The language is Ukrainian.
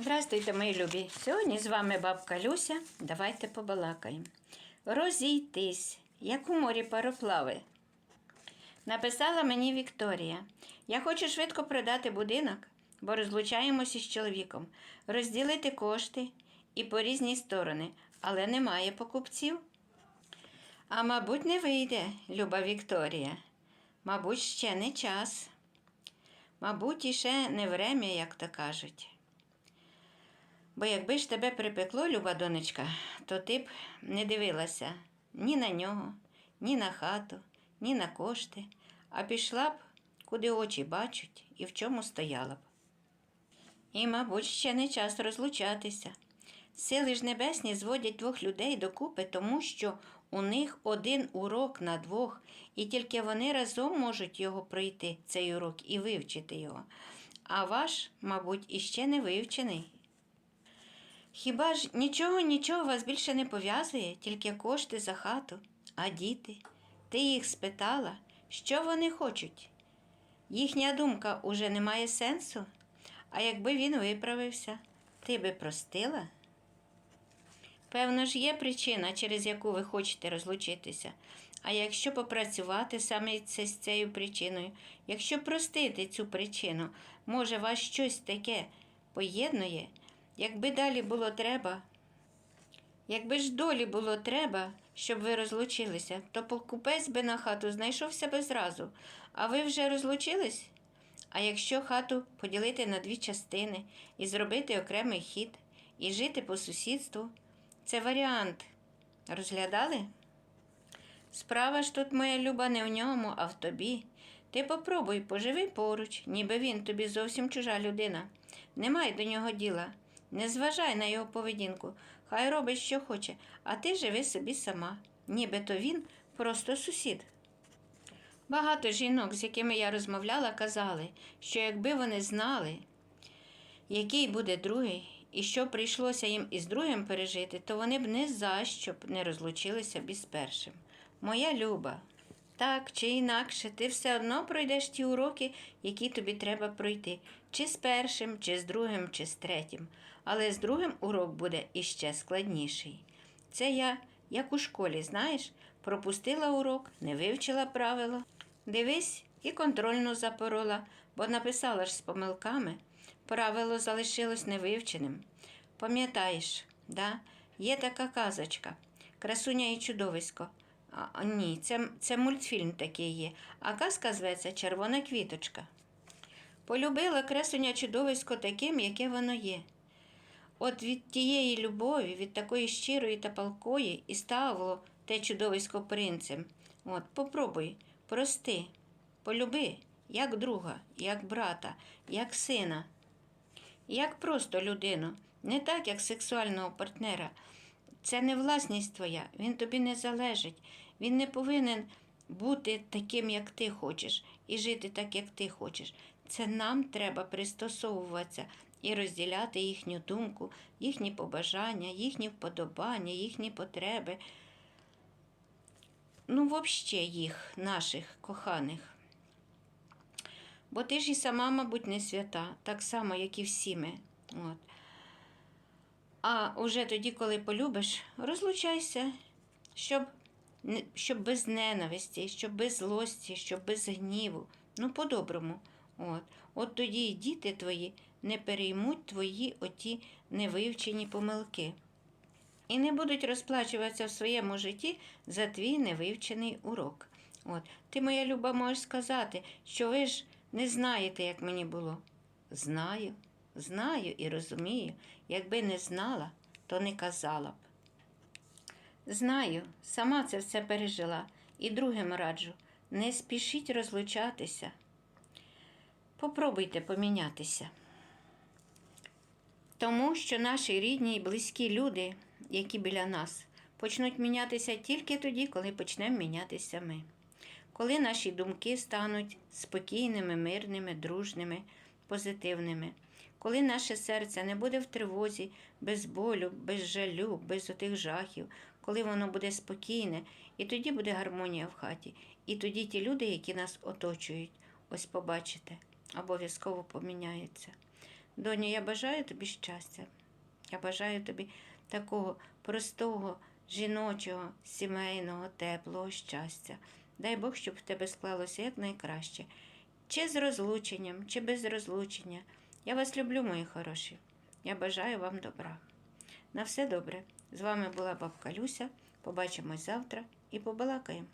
Здравствуйте, мої любі! Сьогодні з вами бабка Люся. Давайте побалакаємо. Розійтись, як у морі пароплави. Написала мені Вікторія. Я хочу швидко продати будинок, бо розлучаємося з чоловіком, розділити кошти і по різні сторони, але немає покупців. А мабуть, не вийде, люба Вікторія. Мабуть, ще не час. Мабуть, іще не врем'я, як то кажуть. Бо якби ж тебе припекло, люба донечка, то ти б не дивилася ні на нього, ні на хату, ні на кошти, а пішла б, куди очі бачать і в чому стояла б. І, мабуть, ще не час розлучатися. Сили ж небесні зводять двох людей докупи, тому що у них один урок на двох, і тільки вони разом можуть його пройти, цей урок, і вивчити його. А ваш, мабуть, іще не вивчений. Хіба ж нічого, нічого вас більше не пов'язує, тільки кошти за хату, а діти? Ти їх спитала, що вони хочуть? Їхня думка уже не має сенсу, а якби він виправився, ти би простила? Певно ж, є причина, через яку ви хочете розлучитися. А якщо попрацювати саме з цією причиною, якщо простити цю причину, може вас щось таке поєднує, якби далі було треба, якби ж долі було треба, щоб ви розлучилися, то покупець би на хату знайшовся би зразу, а ви вже розлучились? А якщо хату поділити на дві частини і зробити окремий хід, і жити по сусідству, це варіант. Розглядали? Справа ж тут, моя люба, не в ньому, а в тобі. Ти попробуй, поживи поруч, ніби він тобі зовсім чужа людина. Не май до нього діла. Не зважай на його поведінку, хай робить, що хоче, а ти живи собі сама, нібито він просто сусід. Багато жінок, з якими я розмовляла, казали, що якби вони знали, який буде другий, і що прийшлося їм із другим пережити, то вони б не за що б не розлучилися б із першим. Моя люба, так чи інакше, ти все одно пройдеш ті уроки, які тобі треба пройти, чи з першим, чи з другим, чи з третім. Але з другим урок буде іще складніший. Це я, як у школі, знаєш, пропустила урок, не вивчила правило. Дивись і контрольну запорола, бо написала ж з помилками. Правило залишилось невивченим. Пам'ятаєш, да? є така казочка Красуня і чудовисько. А, ні, це, це мультфільм такий є, а казка зветься Червона квіточка. Полюбила красуня чудовисько таким, яке воно є. От від тієї любові, від такої щирої та палкої, і ставило те чудовисько принцем. От, попробуй, прости, полюби, як друга, як брата, як сина, як просто людину, не так, як сексуального партнера. Це не власність твоя, він тобі не залежить. Він не повинен бути таким, як ти хочеш, і жити так, як ти хочеш. Це нам треба пристосовуватися і розділяти їхню думку, їхні побажання, їхні вподобання, їхні потреби. Ну, взагалі їх, наших коханих. Бо ти ж і сама, мабуть, не свята, так само, як і всі ми. От. А уже тоді, коли полюбиш, розлучайся, щоб, щоб без ненависті, щоб без злості, щоб без гніву. Ну, по-доброму. От. От тоді і діти твої не переймуть твої оті невивчені помилки. І не будуть розплачуватися в своєму житті за твій невивчений урок. От. Ти, моя люба, можеш сказати, що ви ж не знаєте, як мені було. Знаю, знаю і розумію. Якби не знала, то не казала б. Знаю, сама це все пережила і другим раджу. Не спішіть розлучатися. Попробуйте помінятися. Тому що наші рідні і близькі люди, які біля нас, почнуть мінятися тільки тоді, коли почнемо мінятися ми. Коли наші думки стануть спокійними, мирними, дружними, позитивними, коли наше серце не буде в тривозі, без болю, без жалю, без отих жахів, коли воно буде спокійне, і тоді буде гармонія в хаті. І тоді ті люди, які нас оточують, ось побачите, обов'язково поміняються. Доню, я бажаю тобі щастя. Я бажаю тобі такого простого, жіночого, сімейного, теплого щастя. Дай Бог, щоб в тебе склалося якнайкраще. Чи з розлученням, чи без розлучення. Я вас люблю, мої хороші. Я бажаю вам добра. На все добре. З вами була бабка Люся. Побачимось завтра і побалакаємо.